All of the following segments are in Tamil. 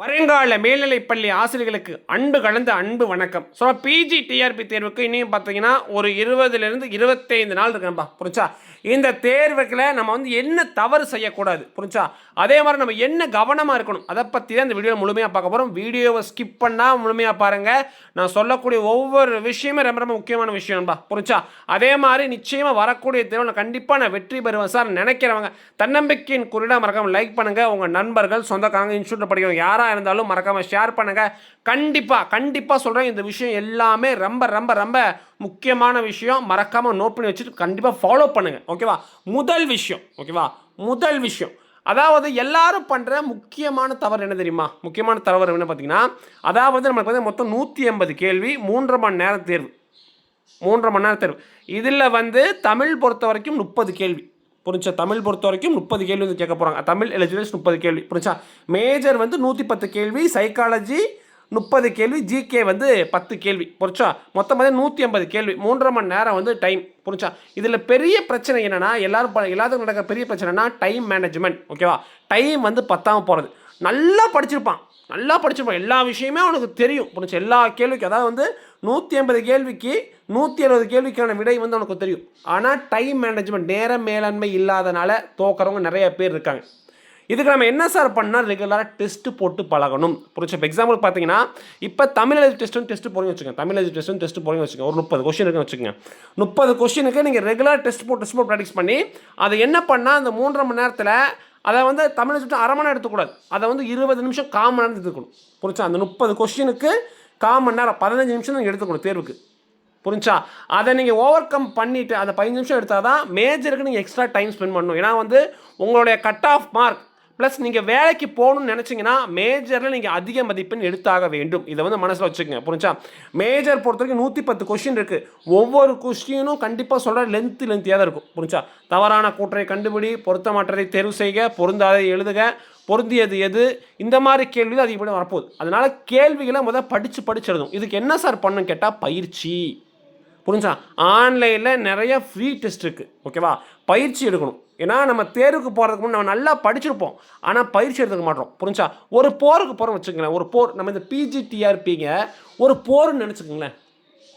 வருங்கால மேல்நிலைப்பள்ளி ஆசிரியர்களுக்கு அன்பு கலந்த அன்பு வணக்கம். ஸோ பிஜி டிஆர்பி தேர்வுக்கு இனியும் பார்த்தீங்கன்னா ஒரு இருபதுலேருந்து இருபத்தைந்து நாள் இருக்குன்பா புரிச்சா இந்த தேர்வுகளை நம்ம வந்து என்ன தவறு செய்யக்கூடாது. புரிச்சா அதே மாதிரி நம்ம என்ன கவனமாக இருக்கணும். அதை பற்றி தான் இந்த வீடியோ முழுமையாக பார்க்க போகிறோம் வீடியோவை ஸ்கிப் பண்ணால் முழுமையாக பாருங்கள் நான் சொல்லக்கூடிய ஒவ்வொரு விஷயமே ரொம்ப ரொம்ப முக்கியமான விஷயம்பா புரிச்சா அதே மாதிரி நிச்சயமாக வரக்கூடிய தேர்வு நான் கண்டிப்பாக நான் வெற்றி பெறுவேன் சார். நினைக்கிறவங்க தன்னம்பிக்கையின் குறிடாக மறக்காமல் லைக் பண்ணுங்கள் உங்கள் நண்பர்கள் சொந்தக்காரங்க இன்ஸ்டியூட்டில் படிக்கிறவங்க யாராக இருந்தாலும் மறக்காமல் ஷேர் பண்ணுங்கள் கண்டிப்பாக கண்டிப்பாக சொல்கிறேன் இந்த விஷயம் எல்லாமே ரொம்ப ரொம்ப ரொம்ப முக்கியமான விஷயம். மறக்காமல் நோட் பண்ணி வச்சுட்டு கண்டிப்பாக ஃபாலோ பண்ணுங்கள் ஓகேவா முதல் விஷயம். ஓகேவா முதல் விஷயம். அதாவது எல்லாரும் பண்ணுற முக்கியமான தவறு என்ன தெரியுமா? முக்கியமான தவறு என்ன பார்த்தீங்கன்னா அதாவது நம்மளுக்கு வந்து மொத்தம் நூற்றி எண்பது கேள்வி மூன்றரை மணி நேரம் தேர்வு. மூன்றரை மணி நேரம் தேர்வு. இதில் வந்து தமிழ் பொறுத்த வரைக்கும் முப்பது கேள்வி. புரிஞ்சா? தமிழ் பொறுத்த வரைக்கும் முப்பது கேள்வி வந்து கேட்க போகிறாங்க தமிழ் எலிஜிபிலிட்டி முப்பது கேள்வி. புரிஞ்சா? மேஜர் வந்து நூற்றி பத்து கேள்வி சைக்காலஜி முப்பது கேள்வி ஜிகே வந்து பத்து கேள்வி. புரிச்சா மொத்தம் வந்து நூற்றி ஐம்பது கேள்வி. மூன்றரை மணி நேரம் வந்து டைம் புரிச்சா இதில் பெரிய பிரச்சனை என்னென்னா எல்லாரும் ப- எல்லாத்துக்கும் நடக்கிற பெரிய பிரச்சனைனா டைம் மேனேஜ்மெண்ட் ஓகேவா டைம் வந்து பத்தாமல் போகிறது நல்லா படிச்சிருப்பான். நல்லா படிச்சிருப்பான். எல்லா விஷயமே அவனுக்கு தெரியும். புரிஞ்சு? எல்லா கேள்விக்கும் அதாவது வந்து நூற்றி ஐம்பது கேள்விக்கு நூற்றி எழுபது கேள்விக்கான விடை வந்து அவனுக்கு தெரியும். ஆனால் டைம் மேனேஜ்மெண்ட் நேர மேலாண்மை இல்லாதனால தோக்கிறவங்க நிறைய பேர் இருக்காங்க. இதுக்கு நம்ம என்ன சார் பண்ணால் ரெகுலராக டெஸ்ட்டு போட்டு பழகணும். புரிஞ்சு? இப்போ எக்ஸாம்பிள் பார்த்தீங்கன்னா இப்போ தமிழ் எழுதி டெஸ்ட்டும் டெஸ்ட் போறீங்க வச்சுக்கோங்க. தமிழ் எழுதி டெஸ்ட்டும் டெஸ்ட் போறீங்க வச்சுக்கோங்க. ஒரு முப்பது கொஸ்டின் இருக்குன்னு வச்சுக்கோங்க. முப்பது கொஸ்டினுக்கு நீங்கள் ரெகுலர் டெஸ்ட் போட்டு டெஸ்ட் போட்டு ப்ராக்டிஸ் பண்ணி அதை என்ன பண்ணால் அந்த மூன்றரை மணி நேரத்தில் அதை வந்து தமிழை சுட்டு அரை மணி நேரம் எடுத்துக்கூடாது. அதை வந்து இருபது நிமிஷம் கால் மணி நேரம் எடுத்துக்கணும். புரிஞ்சா? அந்த முப்பது கொஸ்டினுக்கு கால் மணி நேரம் பதினஞ்சு நிமிஷம் நீங்கள் எடுத்துக்கணும் தேர்வுக்கு. புரிஞ்சா? அதை நீங்கள் ஓவர் கம் பண்ணிவிட்டு அந்த பதினஞ்சு நிமிஷம் எடுத்தால் தான் மேஜருக்கு நீங்கள் எக்ஸ்ட்ரா டைம் ஸ்பெண்ட் பண்ணணும். ஏன்னா வந்து உங்களுடைய கட் ஆஃப் மார்க் ப்ளஸ் நீங்கள் வேலைக்கு போகணும்னு நினச்சிங்கன்னா மேஜரில் நீங்கள் அதிக மதிப்பெண் எடுத்தாக வேண்டும். இதை வந்து மனசில் வச்சுக்கோங்க. புரிஞ்சா? மேஜர் பொறுத்த வரைக்கும் நூற்றி பத்து கொஸ்டின் இருக்குது ஒவ்வொரு கொஸ்டினும் கண்டிப்பாக சொல்கிற லென்த்து லென்த்தியாக தான் இருக்கும். புரிஞ்சா? தவறான கூற்றை கண்டுபிடி பொருத்தமாற்றத்தை தேர்வு செய்க பொருந்தாதை எழுதுக. பொருந்தியது எது? இந்த மாதிரி கேள்வி தான் வரப்போகுது. அதனால் கேள்விகளை முதல் படித்து படிச்சிடணும் எழுதும் இதுக்கு என்ன சார் பண்ணணும் கேட்டால் பயிற்சி. புரிஞ்சா? ஆன்லைனில் நிறைய ஃப்ரீ டெஸ்ட் இருக்குது ஓகேவா பயிற்சி எடுக்கணும். ஏன்னா நம்ம தேர்வுக்கு போகிறதுக்கு முன்னே நம்ம நல்லா படிச்சிருப்போம். ஆனால் பயிற்சி எடுத்துக்க மாட்டோம். புரிஞ்சா? ஒரு போருக்கு போகிறோம் வச்சுக்கோங்களேன். ஒரு போர் நம்ம இந்த பிஜிடிஆர்பிங்க ஒரு போர்னு நினச்சிக்கோங்களேன்.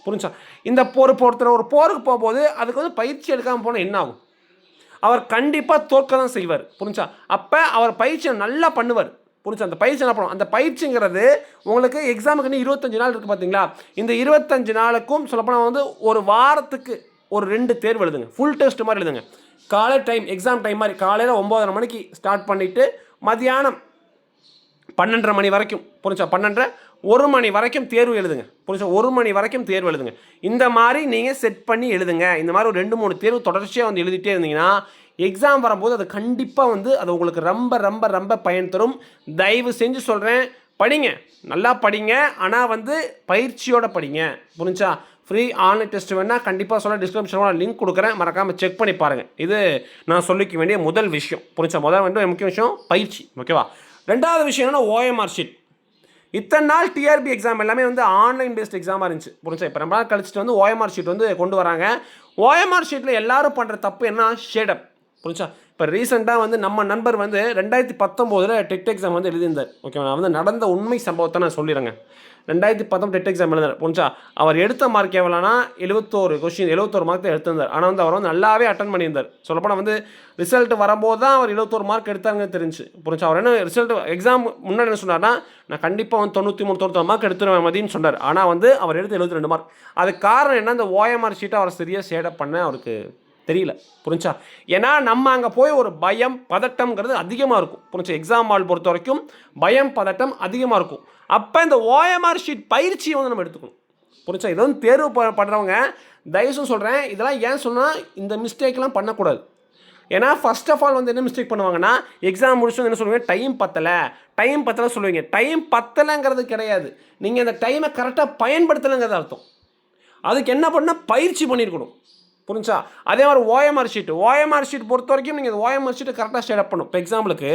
புரிஞ்சா? இந்த போர் பொறுத்தர ஒரு போருக்கு போகும்போது அதுக்கு வந்து பயிற்சி எடுக்காமல் போனால் என்ன ஆகும்? அவர் கண்டிப்பாக தோற்க தான் செய்வார். புரிஞ்சா? அப்போ அவர் பயிற்சியை நல்லா பண்ணுவார். புரிஞ்சா அந்த பயிற்சி என்ன பண்ணும்? அந்த பயிற்சிங்கிறது உங்களுக்கு எக்ஸாமுக்கு இன்னும் இருபத்தஞ்சு நாள் இருக்குது பார்த்தீங்களா இந்த இருபத்தஞ்சு நாளுக்கும் சொல்லப்போனால் வந்து ஒரு வாரத்துக்கு ஒரு ரெண்டு தேர்வு எழுதுங்க. ஃபுல் டெஸ்ட் மாதிரி எழுதுங்க. காலை டைம் எக்ஸாம் டைம் மாதிரி காலையில் ஒம்போதரை மணிக்கு ஸ்டார்ட் பண்ணிவிட்டு மதியானம் பன்னெண்டரை மணி வரைக்கும் புரிஞ்சா? பன்னெண்டரை ஒரு மணி வரைக்கும் தேர்வு எழுதுங்க. புரிஞ்சா? ஒரு மணி வரைக்கும் தேர்வு எழுதுங்க. இந்த மாதிரி நீங்கள் செட் பண்ணி எழுதுங்க. இந்த மாதிரி ஒரு ரெண்டு மூணு தேர்வு தொடர்ச்சியாக வந்து எழுதிட்டே இருந்தீங்கன்னா எக்ஸாம் வரும்போது அது கண்டிப்பாக வந்து அது உங்களுக்கு ரொம்ப ரொம்ப ரொம்ப பயன் தரும். தயவு செஞ்சு சொல்கிறேன் படிங்க. நல்லா படிங்க. ஆனால் வந்து பயிற்சியோட படிங்க. புரிஞ்சா? ஃப்ரீ ஆன்லைன் டெஸ்ட் வேணால் கண்டிப்பாக சொல்ல டிஸ்கிரிப்ஷனோட லிங்க் கொடுக்குறேன். மறக்காமல் செக் பண்ணி பாருங்கள் இது நான் சொல்லிக்க வேண்டிய முதல் விஷயம். புரிஞ்சா? முதல் வந்து முக்கிய விஷயம் பயிற்சி. ஓகேவா ரெண்டாவது விஷயம் என்னன்னா ஓஎம்ஆர் ஷீட் இத்தனை நாள் டிஆர்பி எக்ஸாம் எல்லாமே வந்து ஆன்லைன் பேஸ்ட் எக்ஸாமாக இருந்துச்சு. புரிஞ்சா? இப்போ ரொம்ப நாள் கழிச்சிட்டு வந்து ஓஎம்ஆர் ஷீட் வந்து கொண்டு வராங்க. ஓஎம்ஆர் ஷீட்டில் எல்லாரும் பண்ணுற தப்பு என்ன ஷேடப் புரிஞ்சா இப்போ ரீசெண்டாக வந்து நம்ம நண்பர் வந்து ரெண்டாயிரத்தி பத்தொம்போதில் டெட் எக்ஸாம் வந்து எழுதியிருந்தார். ஓகே நான் வந்து நடந்த உண்மை சம்பவத்தை நான் சொல்லிடுறேங்க. ரெண்டாயிரத்தி பத்தொம்பது டெட் எக்ஸாம் எழுதினார். புரிஞ்சா அவர் எடுத்த மார்க் எவ்வளோனா எழுபத்தோரு கொஸ்டின் எழுபத்தோரு மார்க் தான் எடுத்திருந்தார். ஆனால் வந்து அவர் வந்து நல்லாவே அட்டன் பண்ணியிருந்தார். சொல்லப்போனால் வந்து ரிசல்ட் வரும்போது தான் அவர் எழுபத்தோரு மார்க் எடுத்தாங்கன்னு தெரிஞ்சு புரிஞ்சா அவர் என்ன ரிசல்ட் எக்ஸாம் முன்னாடி என்ன சொன்னார்னா நான் கண்டிப்பாக வந்து தொண்ணூற்றி மூணு தொண்ணூத்தொரு மார்க் எடுத்துருவேன் மதின்னு சொன்னார். ஆனால் வந்து அவர் எடுத்து எழுபத்தி ரெண்டு மார்க் அதுக்கு காரணம் என்ன? இந்த ஓஎம்ஆர் ஷீட்டை அவர் சரியாக சேடப் பண்ண அவருக்கு தெரியல புரிஞ்சா? ஏன்னா நம்ம அங்கே போய் ஒரு பயம் பதட்டம்ங்கிறது அதிகமாக இருக்கும். புரிஞ்சா? எக்ஸாம் ஹால் பொறுத்த வரைக்கும் பயம் பதட்டம் அதிகமாக இருக்கும். அப்போ இந்த ஓஎம்ஆர் ஷீட் பயிற்சியை வந்து நம்ம எடுத்துக்கணும். புரிஞ்சா? இதை வந்து தேர்வு படுறவங்க பண்ணுறவங்க தயவுசு சொல்கிறேன் இதெல்லாம் ஏன் சொன்னால் இந்த மிஸ்டேக்லாம் பண்ணக்கூடாது. ஏன்னா ஃபர்ஸ்ட் ஆஃப் ஆல் வந்து என்ன மிஸ்டேக் பண்ணுவாங்கன்னா எக்ஸாம் முடிச்சு வந்து என்ன சொல்லுவீங்க? டைம் பத்தலை. டைம் பத்தலை சொல்லுவீங்க. டைம் பத்தலைங்கிறது கிடையாது. நீங்கள் அந்த டைமை கரெக்டாக பயன்படுத்தலைங்கிறது அர்த்தம். அதுக்கு என்ன பண்ணால் பயிற்சி பண்ணியிருக்கணும். புரிஞ்சா? அதே மாதிரி ஓஎம்ஆர் ஷீட் ஓஎம்ஆர் ஷீட் பொறுத்த வரைக்கும் நீங்கள் ஓஎம்ஆர் ஷீட்டு கரெக்டாக ஸ்டேடப் பண்ணும் இப்போ எக்ஸாம்பிளுக்கு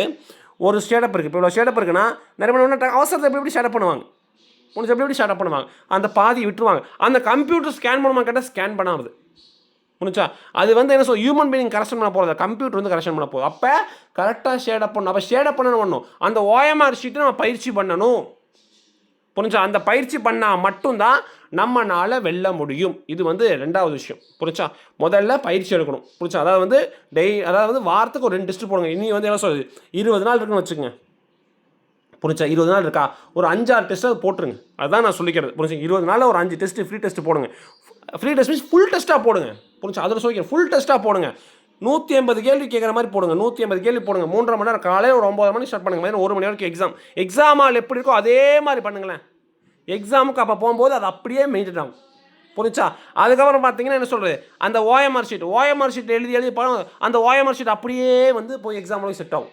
ஒரு ஸ்டேடப் இருக்குது இப்போ இவ்வளோ ஸ்டேடப் இருக்குன்னா நிறைய பேர் என்ன அவசரத்தை எப்படி எப்படி ஸ்டேடப் பண்ணுவாங்க? முடிஞ்ச எப்படி எப்படி ஸ்டார்ட் பண்ணுவாங்க? அந்த பாதி விட்டுருவாங்க. அந்த கம்ப்யூட்டர் ஸ்கேன் பண்ணுவாங்க கேட்டால் ஸ்கேன் பண்ணாது புரிஞ்சா? அது வந்து என்ன சொல் ஹியூமன் பீயிங் கரெக்ஷன் பண்ண போகிறது கம்ப்யூட்டர் வந்து கரெக்ஷன் பண்ண போகுது. அப்போ கரெக்டாக ஷேடப் பண்ணணும். அப்போ ஷேடப் பண்ணணும் பண்ணணும் அந்த ஓஎம்ஆர் ஷீட்டை நம்ம பயிற்சி பண்ணணும். புரிஞ்சா? அந்த பயிற்சி பண்ணால் மட்டும்தான் நம்மனால் வெல்ல முடியும். இது வந்து ரெண்டாவது விஷயம். புரிச்சா முதல்ல பயிற்சி எடுக்கணும். புரிச்சா அதாவது வந்து டெய் அதாவது வந்து வாரத்துக்கு ஒரு ரெண்டு டெஸ்ட் போடுங்க. இனி வந்து என்ன சொல்லுது இருபது நாள் இருக்குன்னு வச்சுக்கோங்க. புரிச்சா இருபது நாள் இருக்கா? ஒரு அஞ்சாறு டெஸ்ட் அது போட்டுருங்க. அதுதான் நான் சொல்லிக்கிறது. புரிஞ்சு? இருபது நாளில் ஒரு அஞ்சு டெஸ்ட் ஃப்ரீ டெஸ்ட் போடுங்க. ஃப்ரீ டெஸ்ட் மீன்ஸ் ஃபுல் டெஸ்ட்டாக போடுங்க. புரிஞ்சா? அதில் சொல்லிக்கிறேன். ஃபுல் டெஸ்ட்டாக போடுங்க. நூற்றி ஐம்பது கேள்வி கேட்குற மாதிரி போடுங்க. நூற்றி ஐம்பது கேள்வி போடுங்க. மூன்றரை மணி நேரம் காலையில் ஒரு ஒம்பது மணி ஸ்டார்ட் பண்ணுங்க. ஒரு மணி வரைக்கும் எக்ஸாம் எக்ஸாம் ஆள் எப்படி இருக்கோ அதே மாதிரி பண்ணுங்களேன். எக்ஸாமுக்கு அப்போ போகும்போது அது அப்படியே மெயின்டைன் ஆகும். புரிஞ்சா? அதுக்கப்புறம் பார்த்தீங்கன்னா என்ன சொல்கிறது அந்த ஓஎம்ஆர் ஷீட் ஓஎம்ஆர் ஷீட் எழுதி எழுதி பழம் அந்த ஓஎம்ஆர் ஷீட் அப்படியே வந்து போய் எக்ஸாம் செட் ஆகும்.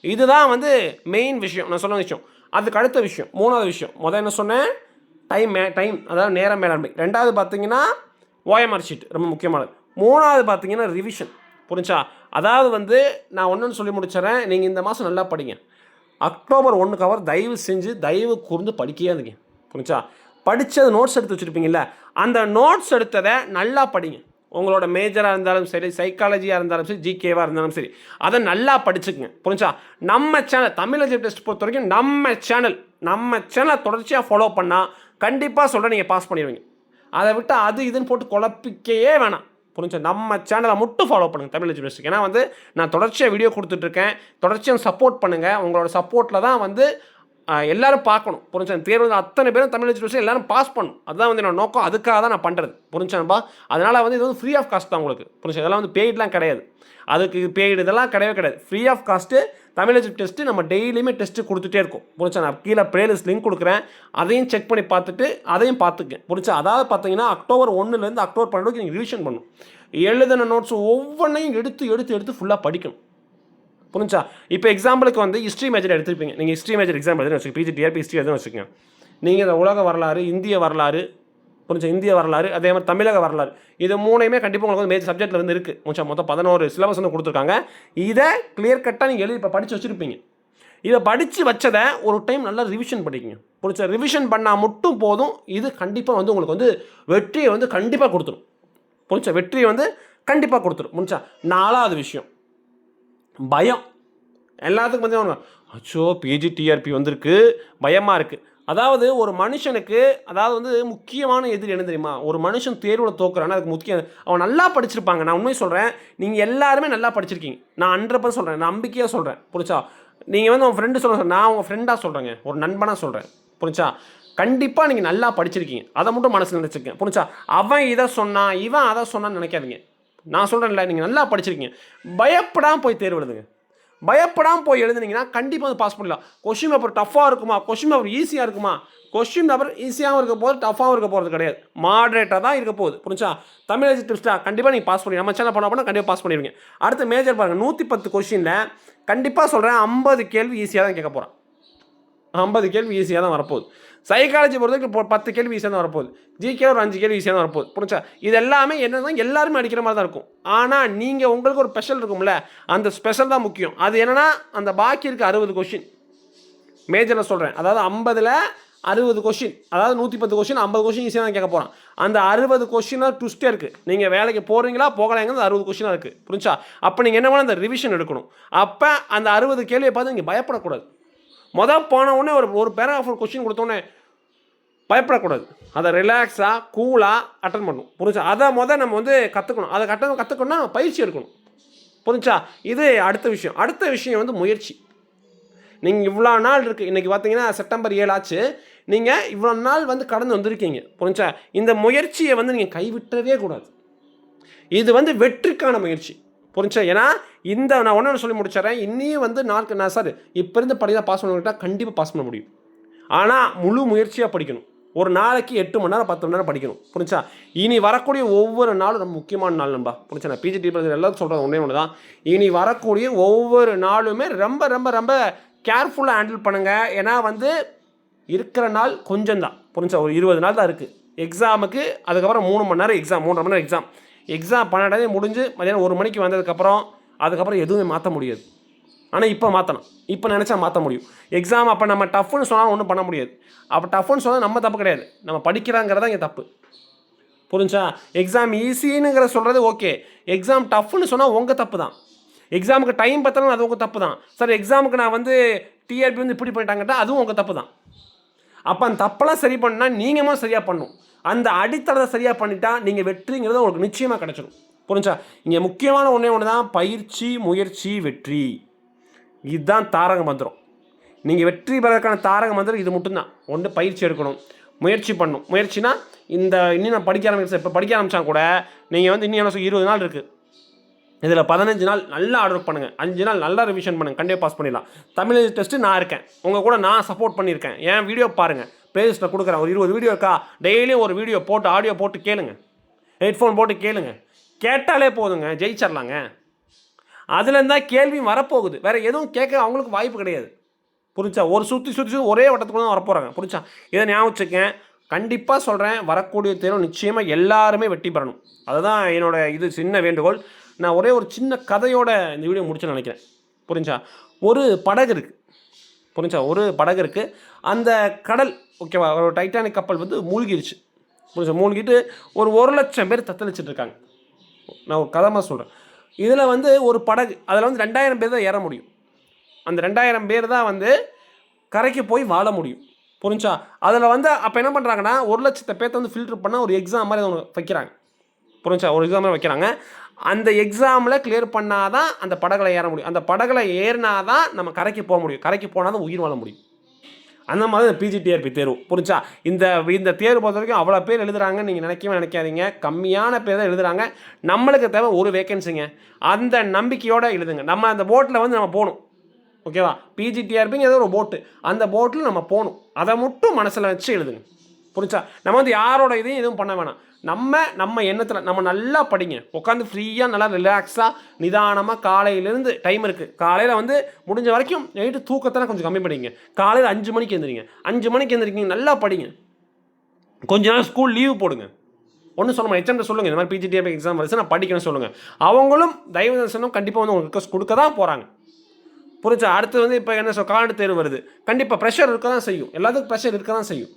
இதுதான் வந்து மெயின் விஷயம். நான் சொன்ன விஷயம். அதுக்கு அடுத்த விஷயம் மூணாவது விஷயம். முதல் என்ன சொன்னேன்? டைம் மே டைம் அதாவது நேரம் மேலாண்மை. ரெண்டாவது பார்த்தீங்கன்னா ஓஎம்ஆர் ஷீட் ரொம்ப முக்கியமானது. மூணாவது பார்த்தீங்கன்னா ரிவிஷன் புரிஞ்சா? அதாவது வந்து நான் ஒன்றுன்னு சொல்லி முடிச்சிடறேன் நீங்கள் இந்த மாதம் நல்லா படிங்க. அக்டோபர் ஒன்று கவர் தயவு செஞ்சு தயவு கூர்ந்து படிக்கவே இருந்தீங்க புரிஞ்சா? படித்தது நோட்ஸ் எடுத்து வச்சுருப்பீங்கல்ல அந்த நோட்ஸ் எடுத்ததை நல்லா படிங்க. உங்களோட மேஜராக இருந்தாலும் சரி சைக்காலஜியாக இருந்தாலும் சரி ஜிகேவாக இருந்தாலும் சரி அதை நல்லா படிச்சுக்குங்க. புரிஞ்சா? நம்ம சேனல் தமிழ் டெஸ்ட் பொறுத்த வரைக்கும் நம்ம சேனல் நம்ம சேனலை தொடர்ச்சியாக ஃபாலோ பண்ணால் கண்டிப்பாக சொல்கிறேன் நீங்கள் பாஸ் பண்ணிடுவீங்க. அதை விட்டு அது இதுன்னு போட்டு குழப்பிக்கையே வேணாம். புரிஞ்சு? நம்ம சேனலை மட்டும் ஃபாலோ பண்ணுங்கள் தமிழ் எஜுகேஷன் ஏன்னா வந்து நான் தொடர்ச்சியாக வீடியோ கொடுத்துட்ருக்கேன் தொடர்ச்சியாக சப்போர்ட் பண்ணுங்கள் உங்களோட சப்போர்ட்டில் தான் வந்து எல்லாரும் பார்க்கணும். புரிஞ்சா தேர்வு வந்து அத்தனை பேரும் தமிழ் எஜுகேஷன் எல்லாரும் பாஸ் பண்ணணும். அதுதான் வந்து என்னோட நோக்கம். அதுக்காக தான் நான் பண்ணுறது புரிஞ்சான்பா அதனால் வந்து இது வந்து ஃப்ரீ ஆஃப் காஸ்ட் தான் உங்களுக்கு. புரிஞ்சா இதெல்லாம் வந்து பெய்டெலாம் கிடையாது. அதுக்கு பெய்டு இதெல்லாம் கிடையவே கிடையாது. ஃப்ரீ ஆஃப் காஸ்ட்டு தமிழ் எஜுக் டெஸ்ட்டு நம்ம டெய்லியுமே டெஸ்ட்டு கொடுத்துட்டே இருக்கும். புரிஞ்சா நான் கீழே ப்ளேலிஸ்ட் லிங்க் கொடுக்குறேன். அதையும் செக் பண்ணி பார்த்துட்டு அதையும் பார்த்துக்கேன் புரிஞ்சா அதாவது பார்த்தீங்கன்னா அக்டோபர் ஒன்றுலேருந்து அக்டோபர் பன்னெண்டு நீங்கள் ரிவிஷன் பண்ணணும். எழுதின நோட்ஸ் ஒவ்வொன்றையும் எடுத்து எடுத்து எடுத்து ஃபுல்லாக படிக்கணும். புரிஞ்சா? இப்போ எக்ஸாம்பிளுக்கு வந்து ஹிஸ்ட்ரி மேஜர் எடுத்துருப்பீங்க. நீங்கள் ஹிஸ்ட்ரி மேஜர் எக்ஸாம் எழுதுன்னு வச்சுக்கோங்க. பிஜி டிஆர்பி ஹிஸ்ட்ரி எதுவும் வச்சுக்கோங்க. நீங்கள் இந்த உலக வரலாறு இந்திய வரலாறு புரிஞ்சா? இந்திய வரலாறு அதே மாதிரி தமிழக வரலாறு. இது மூணையுமே கண்டிப்பாக உங்களுக்கு வந்து மேஜர் சப்ஜெக்ட்டில் வந்து இருக்குது கொஞ்சம் மொத்தம் பதினோரு சிலபஸ் வந்து கொடுத்துருக்காங்க. இதை கிளியர் கட்டாக நீங்கள் எழுதி இப்போ படித்து வச்சுருப்பீங்க. இதை படித்து வச்சதை ஒரு டைம் நல்லா ரிவிஷன் பண்ணிக்கங்க. புரிச்சா ரிவிஷன் பண்ணால் மட்டும் போதும். இது கண்டிப்பாக வந்து உங்களுக்கு வந்து வெற்றியை வந்து கண்டிப்பாக கொடுத்துரும். புரிச்சா வெற்றியை வந்து கண்டிப்பாக கொடுத்துரும். முடிச்சா நாலாவது விஷயம். பயம். எல்லாத்துக்கும் வந்து அச்சோ பிஜி டிஆர்பி வந்திருக்கு பயமாக இருக்குது அதாவது ஒரு மனுஷனுக்கு அதாவது வந்து முக்கியமான எதிர் என்ன தெரியுமா? ஒரு மனுஷன் தேர்வில் தோக்குறான்னா அதுக்கு முக்கியம் அவன் நல்லா படிச்சிருப்பாங்க. நான் உண்மையை சொல்கிறேன் நீங்கள் எல்லாருமே நல்லா படிச்சிருக்கீங்க. நான் ஹண்ட்ரட் சொல்கிறேன் நம்பிக்கையாக சொல்கிறேன் புரிச்சா நீங்கள் வந்து உங்கள் ஃப்ரெண்டு சொல்ல நான் உங்கள் ஃப்ரெண்டாக சொல்கிறேங்க ஒரு நண்பனாக சொல்கிறேன் புரிச்சா கண்டிப்பாக நீங்கள் நல்லா படிச்சிருக்கீங்க. அதை மட்டும் மனசில் நினச்சிருக்கேன் புரிச்சா அவன் இதை சொன்னான் இவன் அதை சொன்னான்னு நினைக்காதீங்க. நான் சொல்கிறேன்ல நீங்கள் நல்லா படிச்சிருக்கீங்க. பயப்படாமல் போய் தேர்வு எழுதுங்க. பயப்படாமல் போய் எழுதுனீங்கன்னா கண்டிப்பாக வந்து பாஸ் பண்ணலாம் கொஷின் பேப்பர் டஃப்பாக இருக்குமா? கொஷின் பேப்பர் ஈஸியாக இருக்குமா? கொஷின் பேப்பர் ஈஸியாகவும் இருக்க போது டஃப்பாகவும் இருக்க போகிறது கிடையாது. மாடரேட்டாக தான் இருக்க போகுது. புரிஞ்சா? தமிழ் டிப்ஸ்டா கண்டிப்பாக நீங்கள் பாஸ் பண்ணி நம்ம சேனல் பண்ண போனால் கண்டிப்பாக பாஸ் பண்ணிடுவீங்க. அடுத்து மேஜர் பாருங்கள் நூற்றி பத்து கொஷினில் கண்டிப்பாக சொல்கிறேன் ஐம்பது கேள்வி ஈஸியாக தான் கேட்க போகிறேன் ஐம்பது கேள்வி ஈஸியாக தான் வரப்போகுது. சைக்காலஜி பொறுத்தவரைக்கும் இப்போ பத்து கேள்வி ஈஸியாக தான் வரப்போகுது ஜிகே ஒரு அஞ்சு கேள்வி ஈஸியாக தான் வரப்போகுது. புரிஞ்சா? இது எல்லாமே என்னன்னா எல்லாருமே அடிக்கிற மாதிரி தான் இருக்கும். ஆனால் நீங்கள் உங்களுக்கு ஒரு ஸ்பெஷல் இருக்கும்ல அந்த ஸ்பெஷல் தான் முக்கியம். அது என்னன்னா அந்த பாக்கி இருக்க அறுபது கொஷின் மேஜரில் சொல்கிறேன் அதாவது ஐம்பதில் அறுபது கொஷின் அதாவது நூற்றி பத்து கொஷின் ஐம்பது கொஷின் ஈஸியாக தான் கேட்க போகிறான் அந்த அறுபது கொஷினாக ட்விஸ்ட்டே இருக்குது நீங்கள் வேலைக்கு போகிறீங்களா போகலாங்கிறது அறுபது கொஷினாக இருக்குது புரிஞ்சா? அப்போ நீங்கள் என்ன பண்ணால் அந்த ரிவிஷன் எடுக்கணும். அப்போ அந்த அறுபது கேள்வியை பார்த்து நீங்கள் பயப்படக்கூடாது. மொதல் போன உடனே ஒரு ஒரு பேராகிராஃப் ஒரு கொஷின் கொடுத்தோன்னே பயப்படக்கூடாது. அதை ரிலாக்ஸாக கூலாக அட்டன் பண்ணணும். புரிஞ்சா? அதை மொதல் நம்ம வந்து கற்றுக்கணும் அதை கட்ட கற்றுக்கணும்னா பயிற்சி எடுக்கணும். புரிஞ்சா? இது அடுத்த விஷயம். அடுத்த விஷயம் வந்து முயற்சி. நீங்கள் இவ்வளோ நாள் இருக்குது இன்றைக்கி பார்த்தீங்கன்னா செப்டம்பர் ஏழு ஆச்சு. நீங்கள் இவ்வளோ நாள் வந்து கடந்து வந்திருக்கீங்க. புரிஞ்சா? இந்த முயற்சியை வந்து நீங்கள் கைவிட்டவே கூடாது. இது வந்து வெற்றிக்கான முயற்சி. புரிஞ்சா? ஏன்னா இந்த நான் ஒன்று சொல்லி முடிச்சிடறேன். இன்னியும் வந்து நாட்கள் நான் சார் இப்போ இருந்து படி தான் பாஸ் பண்ணிட்டால் கண்டிப்பாக பாஸ் பண்ண முடியும். ஆனால் முழு முயற்சியாக படிக்கணும். ஒரு நாளைக்கு எட்டு மணி நேரம் பத்து மணி நேரம் படிக்கணும். புரிஞ்சா? இனி வரக்கூடிய ஒவ்வொரு நாளும் ரொம்ப முக்கியமான நாள் நம்பா புரிஞ்சா? நான் பிஜிடி எல்லாரும் சொல்கிறது ஒன்றே ஒன்று தான் இனி வரக்கூடிய ஒவ்வொரு நாளுமே ரொம்ப ரொம்ப ரொம்ப கேர்ஃபுல்லாக ஹேண்டில் பண்ணுங்கள் ஏன்னா வந்து இருக்கிற நாள் கொஞ்சம் தான் புரிஞ்சா? ஒரு இருபது நாள் தான் இருக்குது எக்ஸாமுக்கு அதுக்கப்புறம் மூணு மணி நேரம் எக்ஸாம் மூன்றரை மணி நேரம் எக்ஸாம் எக்ஸாம் பன்னெண்டாந்தே முடிஞ்சு மதியானம் ஒரு மணிக்கு வந்ததுக்கப்புறம் அதுக்கப்புறம் எதுவுமே மாற்ற முடியாது. ஆனால் இப்போ மாற்றலாம் இப்போ நினச்சா மாற்ற முடியும். எக்ஸாம் அப்போ நம்ம டஃப்னு சொன்னால் ஒன்றும் பண்ண முடியாது. அப்போ டஃப்னு சொன்னால் நம்ம தப்பு கிடையாது. நம்ம படிக்கிறாங்கிறதா இங்கே தப்பு. புரிஞ்சா? எக்ஸாம் ஈஸினுங்கிற சொல்கிறது ஓகே எக்ஸாம் டஃப்னு சொன்னால் உங்கள் தப்பு தான் எக்ஸாமுக்கு டைம் பார்த்தாலும் அது உங்கள் தப்பு தான் சார் எக்ஸாமுக்கு நான் வந்து டிஆர்பி வந்து இப்படி பண்ணிட்டாங்கன்னா அதுவும் உங்கள் தப்பு தான் அப்போ அந்த தப்பெல்லாம் சரி பண்ணால் நீங்களும் சரியாக பண்ணும். அந்த அடித்தளத்தை சரியாக பண்ணிட்டா நீங்கள் வெற்றிங்கிறது உங்களுக்கு நிச்சயமாக கிடச்சிடும் புரிஞ்சா? இங்கே முக்கியமான ஒன்றே ஒன்று தான் பயிற்சி முயற்சி வெற்றி. இதுதான் தாரக மந்திரம். நீங்கள் வெற்றி பெறதுக்கான தாரக மந்திரம் இது மட்டும்தான். ஒன்று பயிற்சி எடுக்கணும். முயற்சி பண்ணும். முயற்சினா இந்த இன்னும் நான் படிக்க ஆரம்பிச்சேன் இப்போ படிக்க ஆரம்பித்தா கூட நீங்கள் வந்து இன்னும் என்ன இருபது நாள் இருக்குது இதில் பதினஞ்சு நாள் நல்லா ஆர்டர் பண்ணுங்கள் அஞ்சு நாள் நல்லா ரிவிஷன் பண்ணுங்கள் கண்டிப்பாக பாஸ் பண்ணிடலாம். தமிழ் டெஸ்ட்டு நான் இருக்கேன். உங்கள் கூட நான் சப்போர்ட் பண்ணியிருக்கேன். என் வீடியோ பாருங்கள் பிளேலிஸ்ட்டில் கொடுக்குறேன். ஒரு இருபது வீடியோ இருக்கா? டெய்லியும் ஒரு வீடியோ போட்டு ஆடியோ போட்டு கேளுங்க. ஹெட்ஃபோன் போட்டு கேளுங்க. கேட்டாலே போதுங்க. ஜெயிச்சிடலாங்க அதுலேருந்தா கேள்வி வரப்போகுது. வேறு எதுவும் கேட்க அவங்களுக்கு வாய்ப்பு கிடையாது. புரிஞ்சா? ஒரு சுற்றி சுற்றி சுற்றி ஒரே வட்டத்துக்குள்ள தான் வரப்போகிறாங்க புரிஞ்சா? இதை ஞாபகம் வச்சுக்கேன். கண்டிப்பாக சொல்கிறேன் வரக்கூடிய தேர்வு நிச்சயமாக எல்லாருமே வெற்றி பெறணும். அதுதான் என்னோட இது சின்ன வேண்டுகோள். நான் ஒரே ஒரு சின்ன கதையோட இந்த வீடியோ முடிச்சுன்னு நினைக்கிறேன். புரிஞ்சா? ஒரு படகு இருக்குது புரிஞ்சா? ஒரு படகு இருக்குது அந்த கடல் ஓகேவா ஒரு டைட்டானிக் கப்பல் வந்து மூழ்கிருச்சு. புரிஞ்சா? மூழ்கிட்டு ஒரு ஒரு லட்சம் பேர் தத்தளிச்சிட்டு இருக்காங்க. நான் ஒரு கதமாக சொல்கிறேன் இதில் வந்து ஒரு படகு அதில் வந்து ரெண்டாயிரம் பேர் தான் ஏற முடியும். அந்த ரெண்டாயிரம் பேர் தான் வந்து கரைக்கு போய் வாழ முடியும். புரிஞ்சா? அதில் வந்து அப்போ என்ன பண்ணுறாங்கன்னா ஒரு லட்சத்தை பேர்த்த வந்து ஃபில்டர் பண்ணால் ஒரு எக்ஸாம் மாதிரி ஒன்று வைக்கிறாங்க. புரிஞ்சா? ஒரு எக்ஸாம் வைக்கிறாங்க. அந்த எக்ஸாமில் கிளியர் பண்ணாதான் அந்த படகுல ஏற முடியும். அந்த படகுல ஏறினா தான் நம்ம கரைக்கு போக முடியும். கரைக்கு போனால் தான் உயிர் வாழ முடியும். அந்த மாதிரி பிஜிடிஆர்பி தேர்வு. புரிஞ்சா? இந்த இந்த தேர்வு பொறுத்த வரைக்கும் அவ்வளோ பேர் எழுதுறாங்கன்னு நீங்கள் நினைக்கவே நினைக்காதீங்க. கம்மியான பேர் தான் எழுதுறாங்க. நம்மளுக்கு தேவை ஒரு வேகன்சிங்க அந்த நம்பிக்கையோடு எழுதுங்க. நம்ம அந்த போட்டில் வந்து நம்ம போகணும். ஓகேவா பிஜிடிஆர்பிங்கிறது ஒரு போட்டு அந்த போட்டில் நம்ம போகணும். அதை மட்டும் மனசில் வச்சு எழுதுங்க. புரிஞ்சா? நம்ம வந்து யாரோட இதையும் எதுவும் பண்ண வேணாம். நம்ம நம்ம எண்ணத்தில் நம்ம நல்லா படிங்க. உட்காந்து ஃப்ரீயாக நல்லா ரிலாக்ஸாக நிதானமாக காலையிலேருந்து டைம் இருக்குது காலையில் வந்து முடிஞ்ச வரைக்கும் நைட்டு தூக்கத்தெல்லாம் கொஞ்சம் கம்மி பண்ணிங்க காலையில் அஞ்சு மணிக்கு எழுந்திரிங்க அஞ்சு மணிக்கு எழுந்திரிக்கிங்க நல்லா படிங்க. கொஞ்ச நாள் ஸ்கூல் லீவு போடுங்க. ஒன்றும் சொல்லுங்கள் எச்எம் சொல்லுங்கள் இந்த மாதிரி பிஜிடிஎஃப் எக்ஸாம் வருது நான் படிக்கணும்னு சொல்லுங்கள் அவங்களும் தயவு தரிசனம் கண்டிப்பாக வந்து உங்களுக்கு ரிக்வஸ்ட் கொடுக்க தான் போகிறாங்க புரிஞ்சா? அடுத்து வந்து இப்போ என்ன சொல் காலண்டு தேர்வு வருது. கண்டிப்பாக ப்ரெஷர் இருக்க தான் செய்யும். எல்லாத்துக்கும் ப்ரெஷர் இருக்க தான் செய்யும்.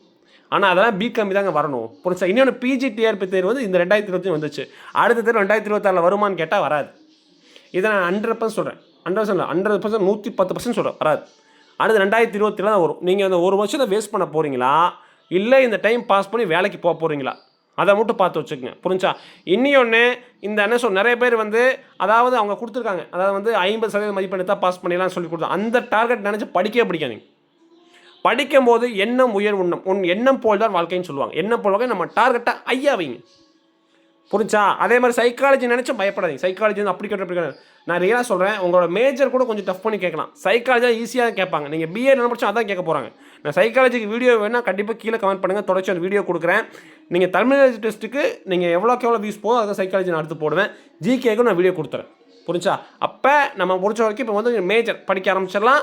ஆனால் அதெல்லாம் பிகாமி தாங்க வரணும். புரிஞ்சா? இன்னொன்று பிஜி டிஆர்பி தேர்வு வந்து இந்த ரெண்டாயிரத்தி இருபத்தி வந்துச்சு. அடுத்த தேர்வு ரெண்டாயிரத்தி இருபத்தாறில் வருமான்னு கேட்டால் வராது. இதை நான் ஹண்ட்ரட் பர்சன்ட் சொல்கிறேன் ஹண்ட்ரட் பர்சன்ட் ஹண்ட்ரட் பர்சன்ட் நூற்றி பத்து பர்சன்ட் சொல்கிறேன் வராது. அடுத்து ரெண்டாயிரத்தி இருபத்தில தான் வரும். நீங்கள் அந்த ஒரு வருஷத்தை வேஸ்ட் பண்ண போகிறீங்களா இல்லை இந்த டைம் பாஸ் பண்ணி வேலைக்கு போக போகிறீங்களா அதை மட்டும் பார்த்து வச்சுக்கோங்க. புரிஞ்சா? இன்னொன்று இந்த என்ன சொல் நிறைய பேர் வந்து அதாவது அவங்க கொடுத்துருக்காங்க. அதாவது வந்து ஐம்பது சதவீதம் மதிப்பெண் தான் பாஸ் பண்ணிடலாம் சொல்லி கொடுத்தா அந்த டார்கெட் நினச்சி படிக்கவே பிடிக்காதீங்க. படிக்கும்போது எண்ணம் உயர் உண்ணம் உன் எண்ணம் போல் தான் வாழ்க்கைன்னு சொல்லுவாங்க. எண்ணம் போல் வாழ்க்கை நம்ம டார்கெட்டாக ஐயா வைங்க. புரிஞ்சா? அதே மாதிரி சைக்காலஜி நினச்சும் பயப்படாதீங்க. சைக்காலஜி வந்து அப்படி கேட்டு அப்படி நான் ரியலாக சொல்கிறேன் உங்களோட மேஜர் கூட கொஞ்சம் டஃப் பண்ணி கேட்கலாம். சைக்காலஜியாக ஈஸியாக கேட்பாங்க. நீங்கள் பிஏ என்ன அதான் கேட்க போகிறாங்க நான் சைக்காலஜிக்கு வீடியோ வேணால் கண்டிப்பாக கீழே கமெண்ட் பண்ணுங்கள் தொடர்ச்சி அந்த வீடியோ கொடுக்குறேன். நீங்கள் தமிழ் டெஸ்ட்டுக்கு நீங்கள் எவ்வளோக்கு எவ்வளோ வியூஸ் போதும் அதை சைக்காலஜி நான் அடுத்து போடுவேன். ஜிகேக்கும் நான் வீடியோ கொடுத்துறேன். புரிஞ்சா? அப்போ நம்ம முடிச்ச வரைக்கும் இப்போ வந்து மேஜர் படிக்க ஆரம்பிச்சிடலாம்.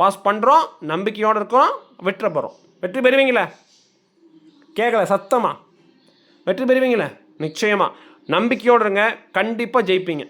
பாஸ் பண்ணுறோம் நம்பிக்கையோடு இருக்கோம் வெற்றி பெறோம் வெற்றி பெறுவீங்களே? கேட்கல சத்தமாக வெற்றி பெறுவீங்களே? நிச்சயமாக நம்பிக்கையோடு இருங்க கண்டிப்பாக ஜெயிப்பீங்க.